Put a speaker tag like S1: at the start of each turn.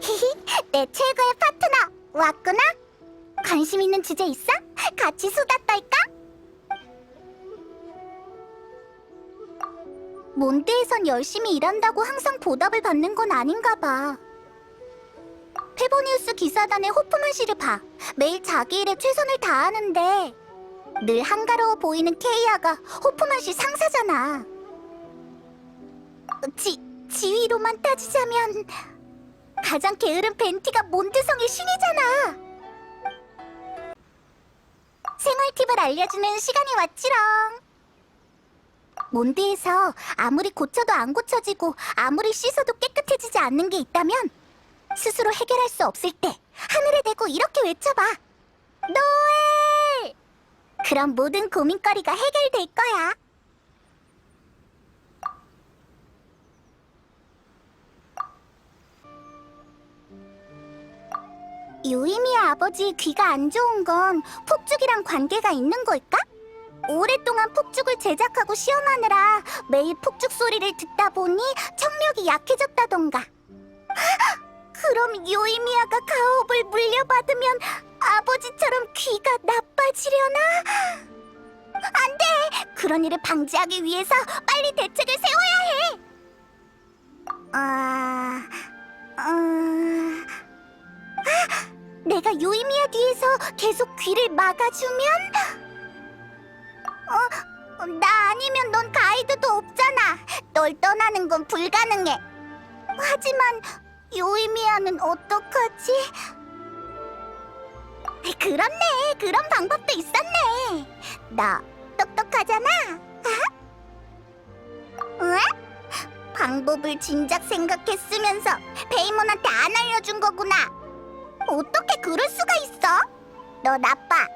S1: 히히, 내 최고의 파트너 왔구나. 관심 있는 주제 있어? 같이 수다 떨까? 몬드에선 열심히 일한다고 항상 보답을 받는 건 아닌가 봐. 페보니우스 기사단의 호프만 씨를 봐. 매일 자기 일에 최선을 다하는데 늘 한가로워 보이는 케이아가 호프만 씨 상사잖아. 지, 지위로만 따지자면 가장 게으른 벤티가 몬드성의 신이잖아. 생활 팁을 알려주는 시간이 왔지롱. 몬드에서 아무리 고쳐도 안 고쳐지고 아무리 씻어도 깨끗해지지 않는 게 있다면 스스로 해결할 수 없을 때 하늘에 대고 이렇게 외쳐봐. 노엘! 그럼 모든 고민거리가 해결될 거야. 유이미의 아버지 귀가 안 좋은 건 폭죽이랑 관계가 있는 걸까? 오랫동안 폭죽을 제작하고 시험하느라 매일 폭죽 소리를 듣다 보니 청력이 약해졌다던가. 그럼 요이미아가 가업을 물려받으면 아버지처럼 귀가 나빠지려나? 안 돼! 그런 일을 방지하기 위해서 빨리 대책을 세워야 해! 아... 내가 요이미아 뒤에서 계속 귀를 막아주면... 어, 나 아니면 넌 가이드도 없잖아. 널 떠나는 건 불가능해. 하지만 요이미아는 어떡하지? 그렇네. 그런 방법도 있었네. 나 똑똑하잖아. 응? 방법을 진작 생각했으면서 베이몬한테 안 알려준 거구나. 어떻게 그럴 수가 있어? 너 나빠.